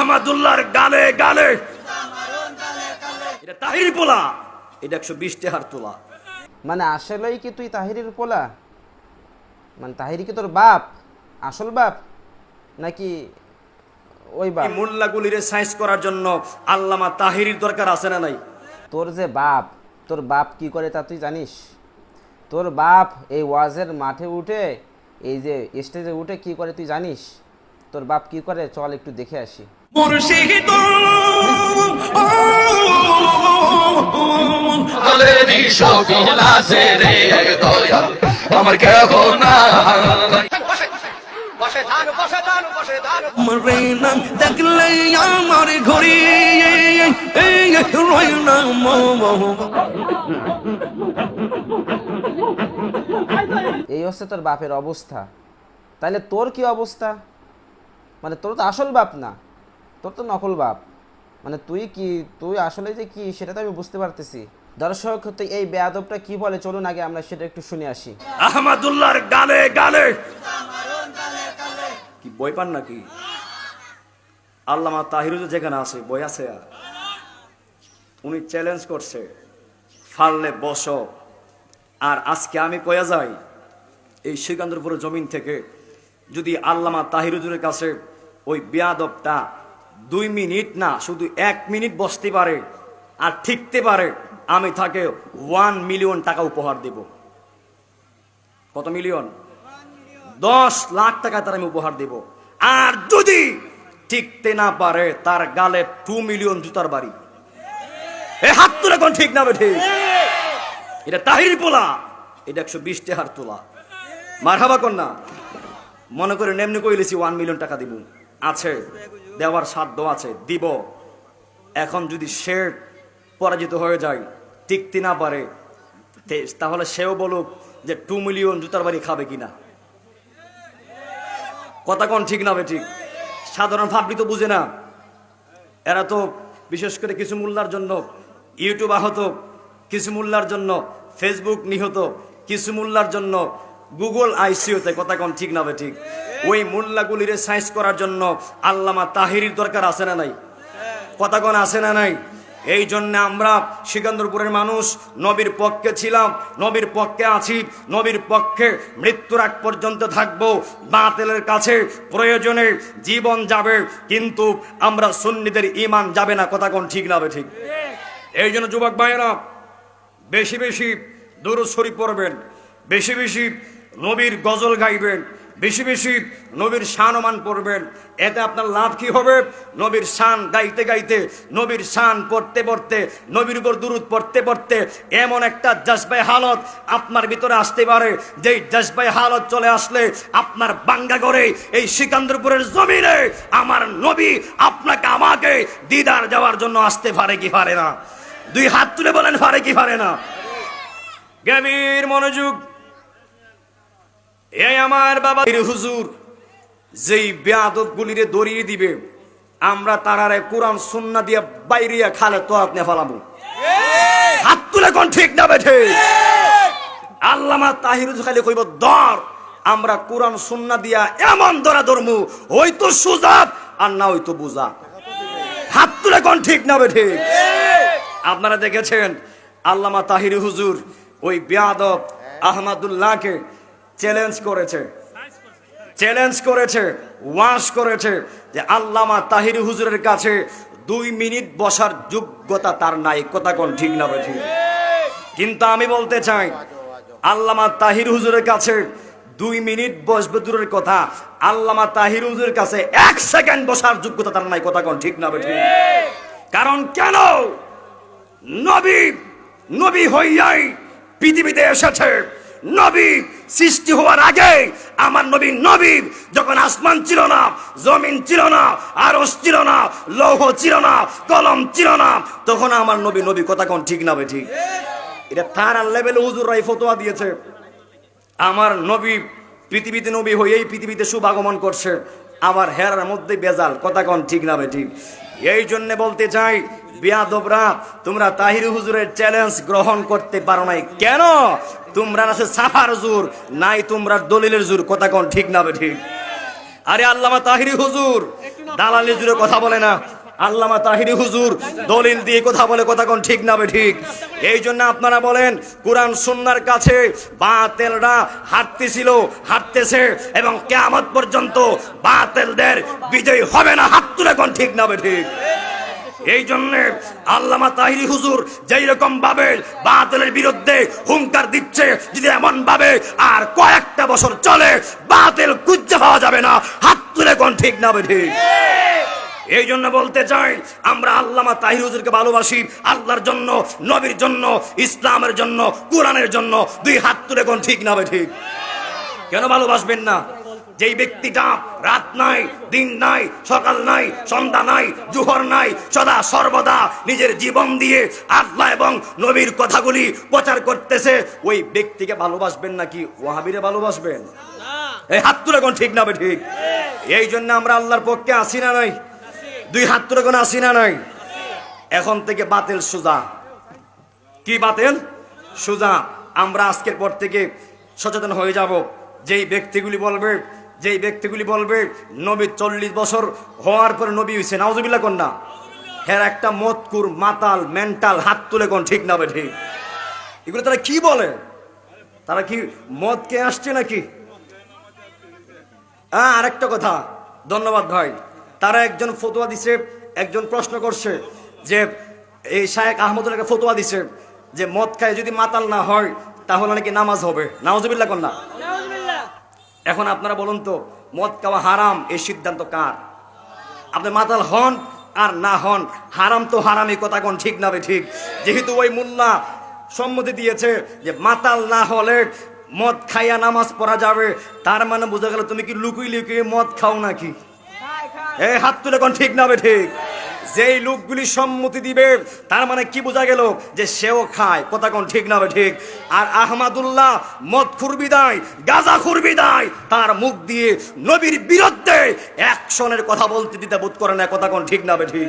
আহমদুল্লাহর গালে গালে। এটা তাহির পোলা। এটা একশো বিশ টেহার তোলা। মানে আসলেই কি তুই তাহিরের পোলা? মানে তাহিরি কি তোর বাপ? আসল বাপ? নাকি ওই বাপ? মোল্লাগুলির সাইজ করার জন্য আল্লামা তাহিরির দরকার আছে না নাই? তোর যে বাপ তোর বাপ কি করে তা তুই জানিস? তোর বাপ এই ওয়াজের মাঠে উঠে এই যে স্টেজে উঠে কি করে তুই জানিস? তোর বাপ কি করে? চল একটু দেখে আসি। মুর্শিদ সকল আছে রে দয়াল। আমার কেহ না মরেনা দেখলে আমার ঘড়ি। এই এই হচ্ছে তোর বাপের অবস্থা। তাইলে তোর কি অবস্থা? মানে তোর তো আসল বাপ না। তোর তো নকল বাপ। মানে তুই কি, তুই আসলে যে কি, সেটা তো আমি বুঝতে পারতেছি। দর্শক তো এই বেয়াদবটা কি বলে? চলুন আগে আমরা সেটা একটু শুনে আসি। আহমদুল্লাহর গালে গালে। কি বই পান নাকি? আল্লামা তাহিরুজ যেখানে আছে, বই আছে উনি চ্যালেঞ্জ করছে ফাললে বস। আর আজকে আমি কয়া যাই, এই সিকান্দরপুর জমিন থেকে যদি আল্লামা তাহিরুজুরের কাছে ওই বেয়াদবটা দুই মিনিট না, শুধু এক মিনিট বসতে পারে আর ঠিকতে পারে, আমি তাকে ওয়ান মিলিয়ন টাকা উপহার দেব। কত মিলিয়ন দশ লাখ টাকা তার আমি উপহার দেব। আর যদি ঠিকতে না পারে, তার গালে টু মিলিয়ন জুতার বাড়ি। এ হাত তুলে কোন ঠিক না ঠিক এটা তাহির পোলা, এটা একশো বিশ টেহার তোলা। মার হাবা কন্যা, মনে করে নেমনি কইলেছি ওয়ান মিলিয়ন টাকা দিব আছে, দেওয়ার সাধ্য আছে, দিব। এখন যদি সে পরাজিত হয়ে যায় টিকতে না পারে তাহলে সেও বলুক যে টু মিলিয়ন জুতার বাড়ি খাবে কিনা। কথা কোন ঠিক না ঠিক? সাধারণ ভাবলি তো বুঝে না। এরা তো বিশেষ করে কিছু মূল্যার জন্য ইউটিউব আহত, কিছু মূল্যার জন্য ফেসবুক নিহত, কিছু মূল্যার জন্য গুগল আইসিওতে, কথা কোন ঠিক না ঠিক? ওই মূল্যাগুলিরে সাইজ করার জন্য আল্লামা তাহিরির দরকার আছে না নাই? কথা কোন আছে না নাই? এই জন্য আমরা সিকান্দরপুরের মানুষ, নবীর পক্ষে ছিলাম, নবীর পক্ষে আছি, নবীর পক্ষে মৃত্যুর আগ পর্যন্ত থাকব, বাতিলের কাছে প্রয়োজনে জীবন যাবে, কিন্তু আমরা সুন্নিদের ইমান যাবে না কথা কোন ঠিক না ঠিক? এই জন্য যুবক ভাইয়েরা, বেশি বেশি দূর শরীফ পড়বেন, বেশি বেশি নবীর গজল গাইবেন বেশি বেশি নবীর শানমান পড়বেন। এতে আপনার লাভ কি হবে? নবীর শান গাইতে গাইতে, নবীর শান পড়তে পড়তে, নবীর উপর দূরত পড়তে পড়তে এমন একটা জজবাই হালত আপনার ভিতরে আসতে পারে। যেই জজবাই হালত চলে আসলে আপনার বাঙ্গা করে, এই সিকান্দরপুরের জমিনে আমার নবী আপনাকে আমাকে দিদার যাওয়ার জন্য আসতে পারে কি পারে না? দুই হাত তুলে বলেন, পারে কি পারে না? গভীর মনোযোগ এই আমার বাবা হুজুর যেই বেয়াদব গুলিরে দড়িয়ে দিবে আমরা তারারে কোরআন সুন্না দিয়ে বাইরিয়া খালে তো আপনি ফেলাবো। হাত তুলে কোন ঠিক না বেঠে? আল্লামা তাহিরুজ খালি কইব দর আমরা কোরআন সুন্না দিয়া এমন ধরা ধরমু ওই তো সুজাত আর না ওই তো বুঝা হাত তুলে কোন ঠিক না বেঠে? আপনারা দেখেছেন আল্লামা তাহির হুজুর ওই বেয়াদব আহমদুল্লাহকে চ্যালেঞ্জ করেছে। চ্যালেঞ্জ করেছে ওয়াশ করেছে যে আল্লামা তাহির হুজুরের কাছে দুই মিনিট বসার যোগ্যতা তার নাই, কথা কোন ঠিক না ঠিক কিন্তু আমি বলতে চাই, আল্লামা তাহির হুজুরের কাছে দুই মিনিট বসবে দূরের কথা, আল্লামা তাহির হুজুরের কাছে এক সেকেন্ড বসার যোগ্যতা তার নাই, কথা কোন ঠিক না ঠিক কারণ কেন নবী নবী হইয়াই পৃথিবীতে এসেছে, নবী সৃষ্টি হওয়ার আগে আমার নবী নবী যখন আসমান ছিল না, জমিন ছিল না আরস ছিল না, লৌহ ছিল না, কলম ছিল না, তখন আমার নবী নবী কথা কোন ঠিক না ঠিক? এটা তার লেভেল হুজুরাই ফতোয়া দিয়েছে। আমার নবী পৃথিবীতে নবী হয়েই পৃথিবীতে শুভাগমন করছে। আমার হেরার মধ্যে বেজাল, কথা কোন ঠিক না ঠিক? এই জন্য বলতে চাই বিয়াদবরা তোমরা তাহির হুজুরের চ্যালেঞ্জ গ্রহণ করতে পারো নাই। কেন? তোমরা আছে সাফার জোর, নাই তোমরা দলিলের জোর, কথা কোন ঠিক না ঠিক? আরে আল্লামা তাহিরি হুজুর দালালি জুড়ে কথা বলে না। আল্লামা তাহিরি হুজুর, দলিল দিয়ে কথা বলে, কথা কোন ঠিক না ঠিক? এই জন্য আপনারা বলেন, কোরআন সুন্নার কাছে বাতেলরা হাঁটতেছিল, হাঁটতেছে এবং কেয়ামত পর্যন্ত বাতেলদের বিজয় হবে না, হাত তুলে কোন ঠিক না ঠিক? এই জন্য আল্লামা তাহিরি হুজুর যেই রকম ভাবে বাতিলের বিরুদ্ধে হুঙ্কার দিচ্ছে, যদি এমন ভাবে আর কয়েকটা বছর চলে, বাতিল কুজ্জা পাওয়া যাবে না, হাত তুলে কোন ঠিক না বে ঠিক? এই জন্য বলতে চাই, আমরা আল্লামা তাহির হুজুরকে ভালোবাসি, আল্লাহর জন্য, নবীর জন্য, ইসলামের জন্য, কোরআনের জন্য, দুই হাত তুলে কোন ঠিক না বে ঠিক? কেন ভালোবাসবেন না? যেই ব্যক্তিটা রাত নাই দিন নাই সকাল নাই সন্ধ্যা নাই জুহর নাই সদা সর্বদা নিজের জীবন দিয়ে আল্লাহ এবং নবীর কথাগুলি প্রচার করতেছে ওই ব্যক্তিকে ভালোবাসবেন নাকি ওয়াহাবিরে ভালোবাসবেন? এই হাত তুলে কোন ঠিক না বে ঠিক? এই জন্য আমরা আল্লাহর পক্ষে আসি না নাই? দুই হাত তুলে কোন আসি না নাই? এখন থেকে বাতিল সুজা। কি বাতিল? সুজা। আমরা আজকের পর থেকে সচেতন হয়ে যাব। যেই ব্যক্তিগুলি বলবে যেই ব্যক্তিগুলি বলবে, নবী চল্লিশ বছর হওয়ার পরে নবী হয়েছে নাউজুবিল্লাহ কন্যা। হ্যাঁ একটা মতকুর, মাতাল মেন্টাল হাত তুলে কোন ঠিক না ঠিক এগুলো তারা কি বলে? তারা কি মদ কে আসছে নাকি? হ্যাঁ আরেকটা কথা, ধন্যবাদ ভাই। তারা একজন ফতোয়া দিছে, একজন প্রশ্ন করছে যে, এই শায়েক আহমদুল্লাহকে ফতোয়া দিছে যে, মদ খায় যদি মাতাল না হয়, তাহলে নাকি নামাজ হবে। নামাজবিল্লা কন্যা। এখন আপনারা বলুন তো মদ খাওয়া হারাম এই সিদ্ধান্ত কার? আপনি মাতাল হন আর না হন হারাম তো হারামই কথা কোন ঠিক না ঠিক? যেহেতু ওই মুল্লা সম্মতি দিয়েছে যে মাতাল না হলে মদ খাইয়া নামাজ পড়া যাবে তার মানে বোঝা গেল তুমি কি লুকুই লুকিয়ে মদ খাও নাকি? এই হাত তুলে কোন ঠিক না ঠিক? যেই লোকগুলি সম্মতি দিবে, তার মানে কি বোঝা গেল যে সেও খায়। কথা কোন ঠিক না ঠিক? আর আহমাদুল্লাহ মদ খুরবি খুরবিদায় গাজা খুরবিদায় তার মুখ দিয়ে নবীর বিরুদ্ধে অ্যাকশনের কথা বলতে দিতে বোধ করে না, কথা কোন ঠিক না ঠিক?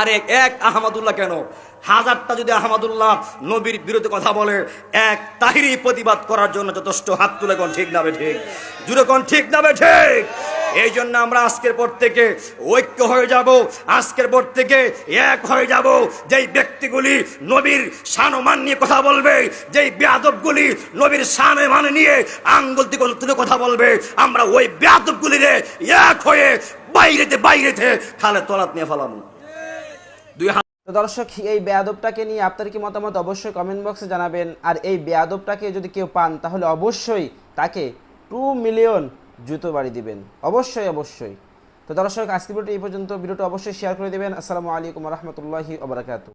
আরে এক আহমদুল্লাহ কেন? হাজারটা যদি আহমদুল্লাহ নবীর বিরুদ্ধে কথা বলে, এক তাহিরি প্রতিবাদ করার জন্য যথেষ্ট হাত তুলে কোন ঠিক না ঠিক? জুড়ে কোন ঠিক না ঠিক? এই জন্য আমরা আজকের পর থেকে ঐক্য হয়ে যাব, আজকের পর থেকে এক হয়ে যাব। যেই ব্যক্তিগুলি নবীর সানমান নিয়ে কথা বলবে, যেই বেয়াদবগুলি নবীর সানে মানে নিয়ে আঙ্গুল তুলে কথা বলবে, আমরা ওই বেয়াদবগুলিরে এক হয়ে বাইরেতে বাইরেতে খালে তলাত নিয়ে ফেলাবো। দুই তো দর্শক, এই বেয়াদবটাকে নিয়ে আপনার কি মতামত অবশ্যই কমেন্ট বক্সে জানাবেন। আর এই বেয়াদবটাকে যদি কেউ পান, তাহলে অবশ্যই তাকে টু মিলিয়ন জুতো বাড়ি দিবেন। অবশ্যই অবশ্যই। তো দর্শক আজকে ভিডিওটি এই পর্যন্ত। ভিডিওটি অবশ্যই শেয়ার করে দেবেন। আসসালামু আলাইকুম রহমতুল্লাহি ওবরাকাতু